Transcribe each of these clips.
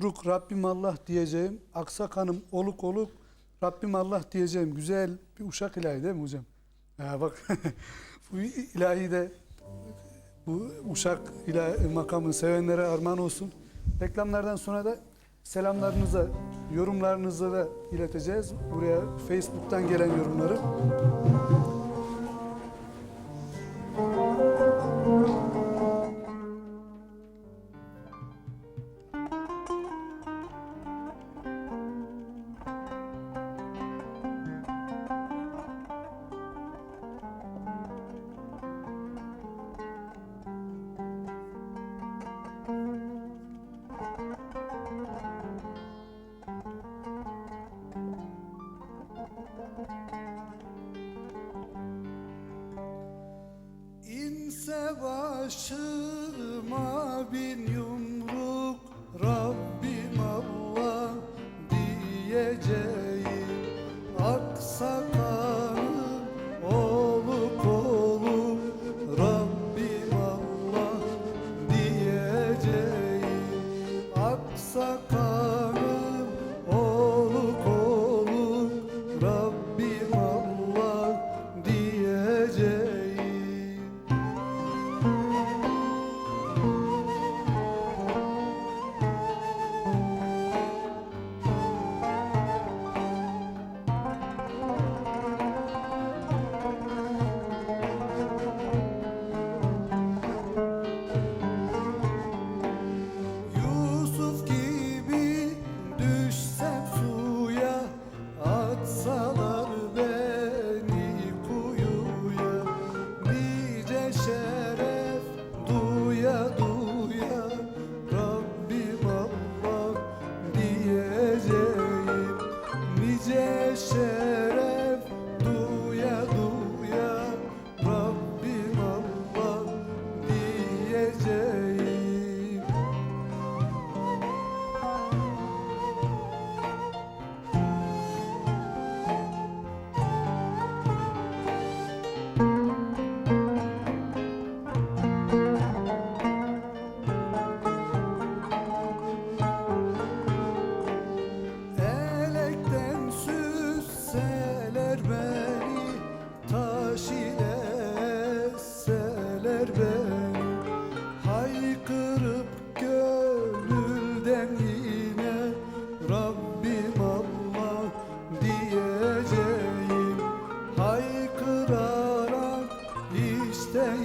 Buruk Rabbim Allah diyeceğim. Aksak Hanım oluk oluk Rabbim Allah diyeceğim. Güzel bir uşak ilahi değil mi hocam? Ha bak bu ilahi de bu uşak ilahi makamını sevenlere armağan olsun. Reklamlardan sonra da selamlarınızı, yorumlarınızı da ileteceğiz. Buraya Facebook'tan gelen yorumları. Başıma bin yumruk Rabbim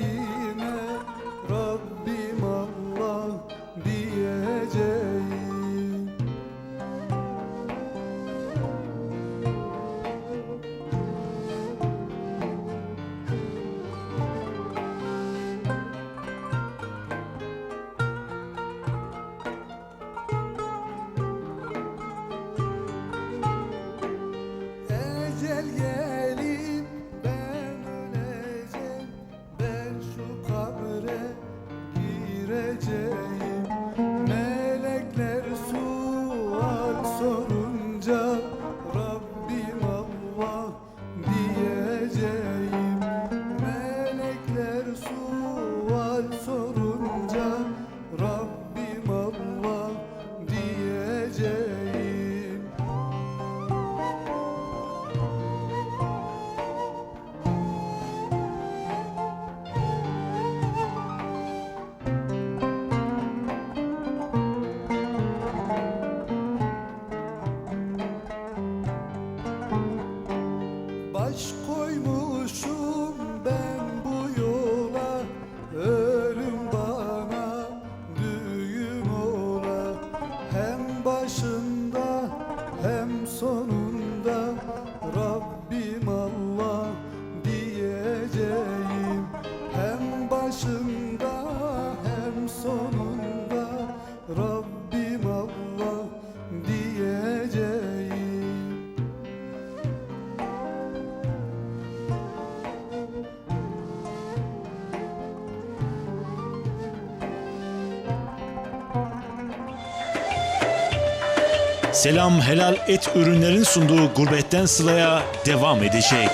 yine Rabbim Selam Helal Et ürünlerin sunduğu Gurbetten Sıla'ya devam edecek.